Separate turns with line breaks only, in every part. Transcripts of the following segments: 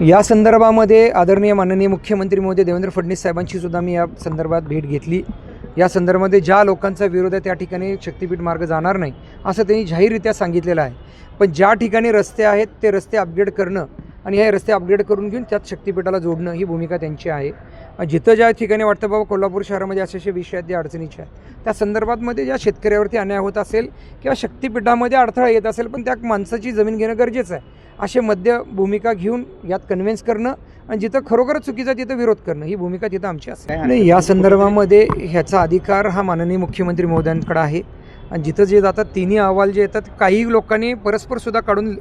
या संदर्भामध्ये आदरणीय माननीय मुख्यमंत्री मोदी देवेंद्र फडणवीस साहेबांची सुद्धा मी या संदर्भात भेट घेतली. या संदर्भामध्ये ज्या लोकांचा विरोध आहे त्या ठिकाणी शक्तीपीठ मार्ग जाणार नाही असं त्यांनी जाहीररित्या सांगितलेलं आहे. पण ज्या ठिकाणी रस्ते आहेत ते रस्ते अपग्रेड करणं आणि हे रस्ते अपग्रेड करून घेऊन त्यात शक्तीपीठाला जोडणं ही भूमिका त्यांची आहे. जिथं ज्या ठिकाणी वाटतं बाबा कोल्हापूर शहरामध्ये असे असे विषय आहेत जे अडचणीचे आहेत त्या संदर्भातमध्ये ज्या शेतकऱ्यावरती अन्याय होत असेल किंवा शक्तीपीठामध्ये अडथळा येत असेल पण त्या माणसाची जमीन घेणं गरजेचं आहे. असे मध्य भूमिका घेऊन यात कन्व्हिन्स करणं आणि जिथं खरोखरच चुकीचं तिथं विरोध करणं ही भूमिका तिथं आमची असेल नाही या संदर्भामध्ये ह्याचा अधिकार हा माननीय मुख्यमंत्री महोदयांकडे आहे. आणि जिथं जे जातात तिन्ही अहवाल जे येतात काही लोकांनी परस्परसुद्धा काढून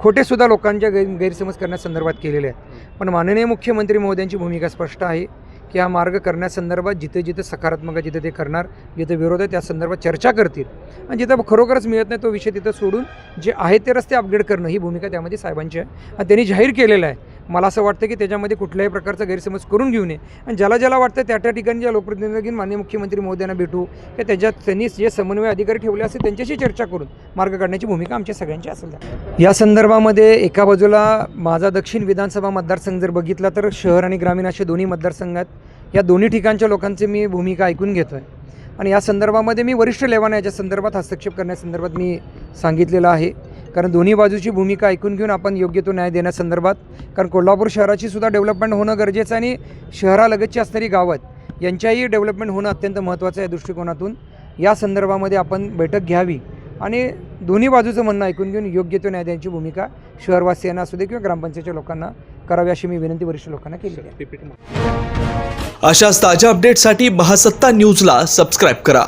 खोटेसुद्धा लोकांच्या गैर गैरसमज करण्यासंदर्भात केलेले आहेत. पण माननीय मुख्यमंत्री महोदयांची भूमिका स्पष्ट आहे की हा मार्ग करण्यासंदर्भात जिथे जिथे सकारात्मक आहे जिथे ते करणार जिथे विरोध आहे त्या संदर्भात चर्चा करतील. आणि जिथं खरोखरच मिळत नाही तो विषय तिथं सोडून जे आहे ते रस्ते अपग्रेड करणं ही भूमिका त्यामध्ये साहेबांची आहे. आणि त्यांनी जाहीर केलेलं आहे मला असं वाटतं की त्याच्यामध्ये कुठल्याही प्रकारचा गैरसमज करून घेऊ नये. आणि ज्याला ज्याला वाटतं त्या त्या ठिकाणी ज्या लोकप्रतिनिधी माननीय मुख्यमंत्री महोदयांना भेटू किंवा त्याच्यात त्यांनी जे समन्वय अधिकारी ठेवले असते त्यांच्याशी चर्चा करून मार्ग काढण्याची भूमिका आमच्या सगळ्यांची असेल या संदर्भामध्ये एका बाजूला माझा दक्षिण विधानसभा मतदारसंघ जर बघितला तर शहर आणि ग्रामीण असे दोन्ही मतदारसंघ आहेत. या दोन्ही ठिकाणच्या लोकांची मी भूमिका ऐकून घेतो आहे आणि या संदर्भामध्ये मी वरिष्ठ लेवाना याच्या संदर्भात हस्तक्षेप करण्यासंदर्भात मी सांगितलेलं आहे. कारण दोन्ही बाजूची भूमिका ऐकून घेऊन आपण योग्य तो न्याय देण्यासंदर्भात कारण कोल्हापूर शहराची सुद्धा डेव्हलपमेंट होणं गरजेचं आहे आणि शहरालगतची असणारी गावं आहेत यांच्याही डेव्हलपमेंट होणं अत्यंत महत्त्वाचं आहे या दृष्टिकोनातून. या संदर्भामध्ये आपण बैठक घ्यावी आणि दोन्ही बाजूचं म्हणणं ऐकून घेऊन योग्य तो न्याय देण्याची भूमिका शहरवासियांना असू दे किंवा ग्रामपंचायतच्या लोकांना करावी अशी मी विनंती वरिष्ठ लोकांना केली आहे.
अशाच ताज्या अपडेटसाठी महासत्ता न्यूजला सबस्क्राईब करा.